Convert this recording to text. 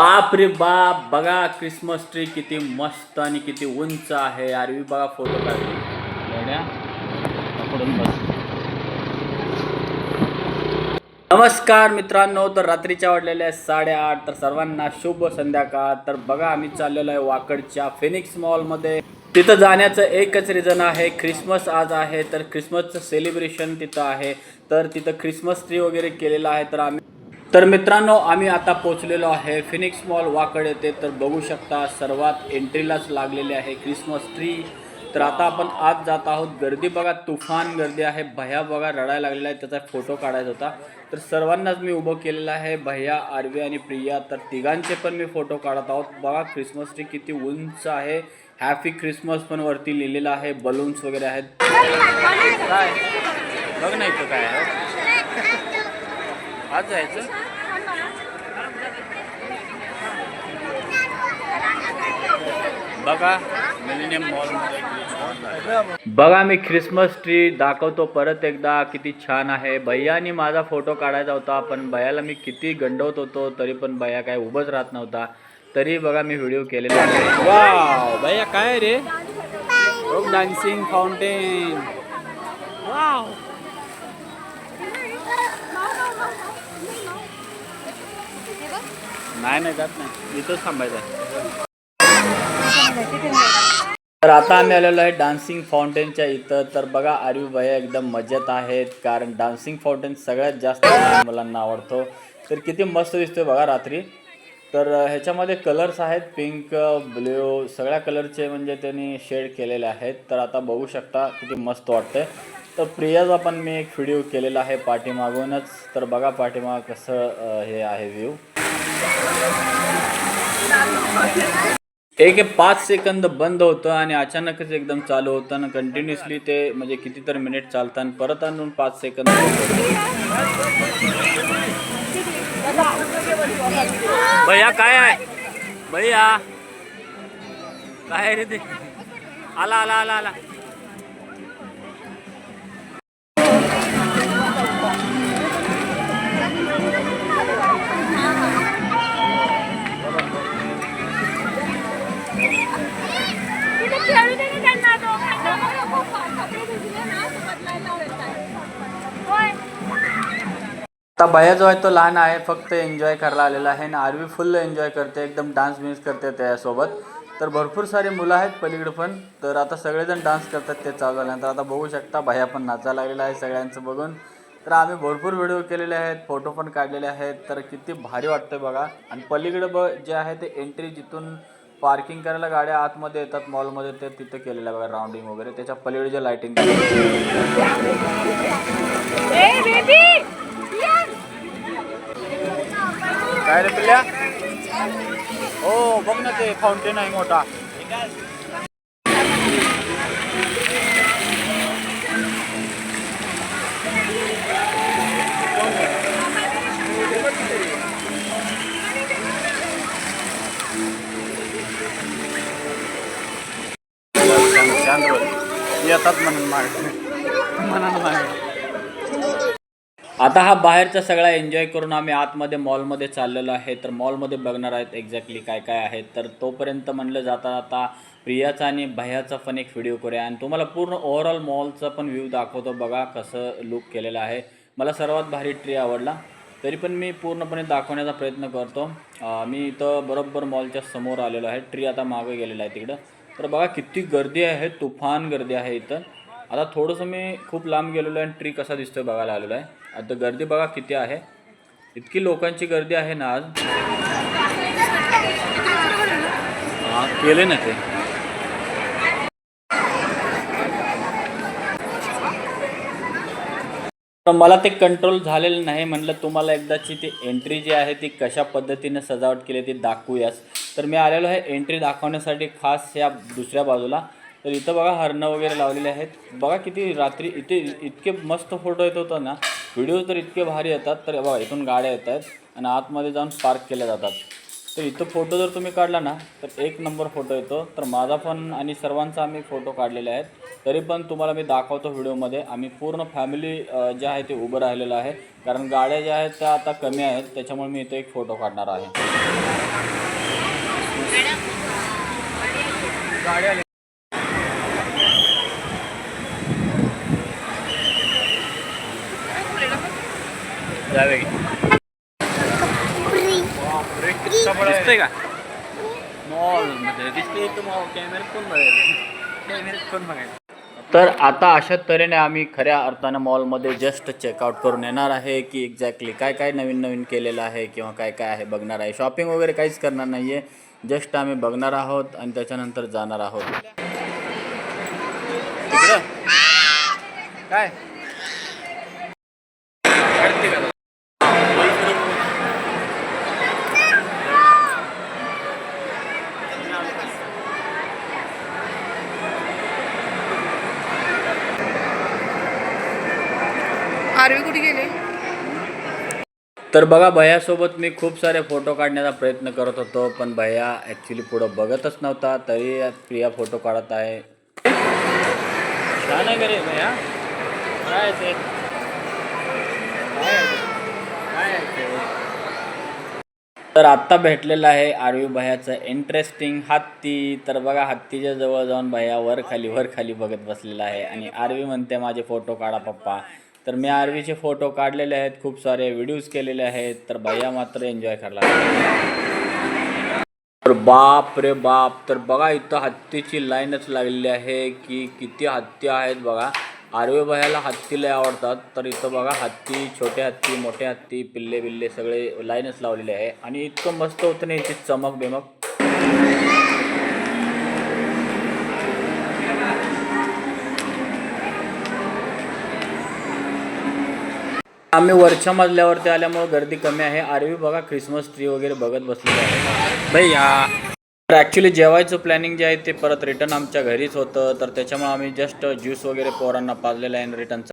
बाप रे बाप बघा क्रिसमस ट्री किती मस्त आणि किती उंच आहे आरवी बघा फोटो काढले नमस्कार मित्रांनो तर रात्रीच्या वाजलेल्या आहेत साडेआठ तर सर्वांना शुभ संध्याकाळ. तर बघा आम्ही चाललेलो आहे वाकडच्या फिनिक्स मॉलमध्ये तिथं जाण्याचं एकच रिझन आहे ख्रिसमस आज आहे तर ख्रिसमसचं सेलिब्रेशन तिथं आहे. तर तिथं ख्रिसमस ट्री वगैरे केलेलं आहे तर आम्ही तर मित्रांनो आम्ही आता पोचलेलो आहे फिनिक्स मॉल वाकड येथे. तर बघू शकता सर्वात एंट्रीलाच लागलेले आहे ख्रिसमस ट्री तर आता आपण आज जात आहोत गर्दी बघा तुफान गर्दी आहे. भैया बघा रडायला लागलेला आहे. त्याचा फोटो काढायचा होता. तर सर्वांनाच मी उभं केलेलं आहे. भैया आरवी आणि प्रिया तर तिघांचे पण मी फोटो काढत आहोत. बघा ख्रिसमस ट्री किती उंच आहे. हॅपी ख्रिसमस पण वरती लिहिलेलं आहे. बलून्स वगैरे आहेत. काय बघ नाही इथं काय आहे. आज जायचं बघा मिलेनियम मॉल बघा मी ख्रिसमस ट्री दाखवतो परत एकदा किती छान आहे. भैयानी माझा फोटो काढायचा होता पण भैयाला मी किती गंडवत होतो तरी पण भैया काय उभंच राहत नव्हता. तरी बघा मी व्हिडिओ केलेला आहे. वाव भैया काय रे? डान्सिंग फाउंटेन वाव नाही नाही जात नाही. इथंच थांबायचं आहे. तर आता आम्ही आलेलो आहे डान्सिंग फाउंटेनच्या इथं. तर बघा आर्यू भैया एकदम मजेत आहेत कारण डान्सिंग फाउंटेन सगळ्यात जास्त मुलांना आवडतो. तर किती मस्त दिसतोय बघा रात्री. तर ह्याच्यामध्ये कलर्स आहेत पिंक ब्ल्यू सगळ्या कलरचे म्हणजे त्यांनी शेड केलेले आहेत. तर आता बघू शकता किती मस्त वाटतंय. तर प्रियाचा पण मी एक व्हिडिओ केलेला आहे पाठीमागूनच. तर बघा पाठीमाग कसं हे आहे व्ह्यू एक पाच सेकंद बंद होतं आणि अचानकच एकदम चालू होतं आणि कंटिन्युअसली ते म्हणजे कितीतरी मिनिट चालतं आणि परत आणून पाच सेकंद भैया काय आहे? भैया काय आहे रे ते? आला आला आला आला. आता भैया जो आहे तो लहान आहे फक्त एन्जॉय करायला आलेला आहे आणि आरवी फुल एन्जॉय करते एकदम डान्स बिन्स करते त्याच्यासोबत तर भरपूर सारे मुलं आहेत पलीकडे पण. तर आता सगळेजण डान्स करतात ते चालू झाल्यानंतर. आता बघू शकता भैया पण नाचायला लागलेला आहे सगळ्यांचं बघून. तर आम्ही भरपूर व्हिडिओ केलेले आहेत फोटो पण काढलेले आहेत. तर किती भारी वाटतं बघा. आणि पलीकडे ब जे आहे ते एंट्री जिथून पार्किंग करायला गाड्या आतमध्ये येतात मॉलमध्ये ते तिथे केलेलं आहे बघा राऊंडिंग वगैरे. त्याच्या पलीकडे जे लाईटिंग काय रे पिल्ल्या हो बघ ना ते फाउंटेन आहे मोठा येतात म्हणून म्हणून आता हा बाहेरचा सगळा एन्जॉय करून आम्ही आतमध्ये मॉलमध्ये चाललेलो आहे. तर मॉलमध्ये बघणार आहेत एक्झॅक्टली काय काय आहे. तर तोपर्यंत म्हणलं जाता आता प्रियाचा आणि भयाचा पण एक व्हिडिओ करूया. आणि तुम्हाला पूर्ण ओव्हरऑल मॉलचा पण व्ह्यू दाखवतो. बघा कसं लुक केलेलं आहे. मला सर्वात भारी ट्री आवडला. तरी पण मी पूर्णपणे दाखवण्याचा प्रयत्न करतो. मी इथं बरोबर मॉलच्या समोर आलेलो आहे. ट्री आता मागे गेलेला आहे तिकडं. तर बघा किती गर्दी आहे. तुफान गर्दी आहे इथं. आता थोडंसं मी खूप लांब गेलेलो आहे आणि ट्री कसा दिसतोय बघायला आलेलो आहे. आता गर्दी बघा किती आहे. इतकी लोकांची गर्दी आहे ना आज. हां केले ना ते. मला ते कंट्रोल झालेलं नाही म्हणलं तुम्हाला एकदाची ती एंट्री जी आहे ती कशा पद्धतीने सजावट केली ती दाखवूयास. तर मी आलेलो आहे एंट्री दाखवण्यासाठी खास या दुसऱ्या बाजूला. तर इथं बघा हरणं वगैरे लावलेले आहेत. बघा किती रात्री इथे इतके मस्त फोटो येत होता ना. व्हिडिओ तर इतके भारी येतात. तर बघा इथून गाड्या येत आहेत आणि आतमध्ये जाऊन पार्क केल्या जातात. तर इथं फोटो जर तुम्ही काढला ना तर एक नंबर फोटो येतो. तर माझा पण आणि सर्वांचा आम्ही फोटो काढलेले आहेत. तरी पण तुम्हाला मी दाखवतो व्हिडिओमध्ये आम्ही पूर्ण फॅमिली जे आहे ते उभं राहिलेलं आहे. कारण गाड्या ज्या आहेत त्या आता कमी आहेत. त्याच्यामुळे मी इथं एक फोटो काढणार आहे. गाड्या जावे. दिसतंय का? मॉलमध्ये दिसते इथं मॉल कॅमेऱ्यात कोण बघायचं कॅमेऱ्यात कोण बघायचं तर आता अशा तऱ्हेने आम्ही खऱ्या अर्थानं मॉलमध्ये जस्ट चेकआउट करून येणार आहे की एक्झॅक्टली काय काय नवीन नवीन केलेलं आहे किंवा काय काय आहे बघणार आहे. शॉपिंग वगैरे काहीच करणार नाही आहे जस्ट आम्ही बघणार आहोत आणि त्याच्यानंतर जाणार आहोत? काय? आरवी कुठे गेले? तर बघा भैयासोबत मी खूप सारे फोटो काढण्याचा प्रयत्न करत होतो पण भैया ॲक्च्युली पुढं बघतच नव्हता तरी प्रिया फोटो काढत आहे. छान आहे रे भैया? तर आत्ता भेटलेलं आहे आरवी भैयाचं इंटरेस्टिंग हत्ती. तर बघा हत्तीच्या जवळ जाऊन भैया वर खाली वर खाली बघत बसलेला आहे. आणि आरवी म्हणते माझे फोटो काढा पप्पा. तर मी आरवीचे फोटो काढलेले आहेत खूप सारे व्हिडिओज केलेले आहेत तर भैया मात्र एन्जॉय करायला तर बाप रे बाप तर बघा इथं हत्तीची लाईनच लागलेली आहे की किती हत्ती आहेत बघा. आरवे भयाला हत्ती लय आवडतात तर इथं बघा हत्ती छोटे हत्ती मोठे हत्ती पिल्ले बिल्ले सगळे लाईनच लावलेले आहे. आणि इतकं मस्त होतं ना इथे चमक बिमक आम्ही वरच्या मजल्यावरती आल्यामुळे गर्दी कमी आहे. आरवी बघा क्रिसमस ट्री वगैरे बघत बसलेले आहे. भैया तर ॲक्च्युली जेवायचं प्लॅनिंग जे आहे ते परत रिटर्न आमच्या घरीच होतं. तर त्याच्यामुळे आम्ही जस्ट ज्यूस वगैरे पोरांना पाजलेलं आहे रिटर्नचं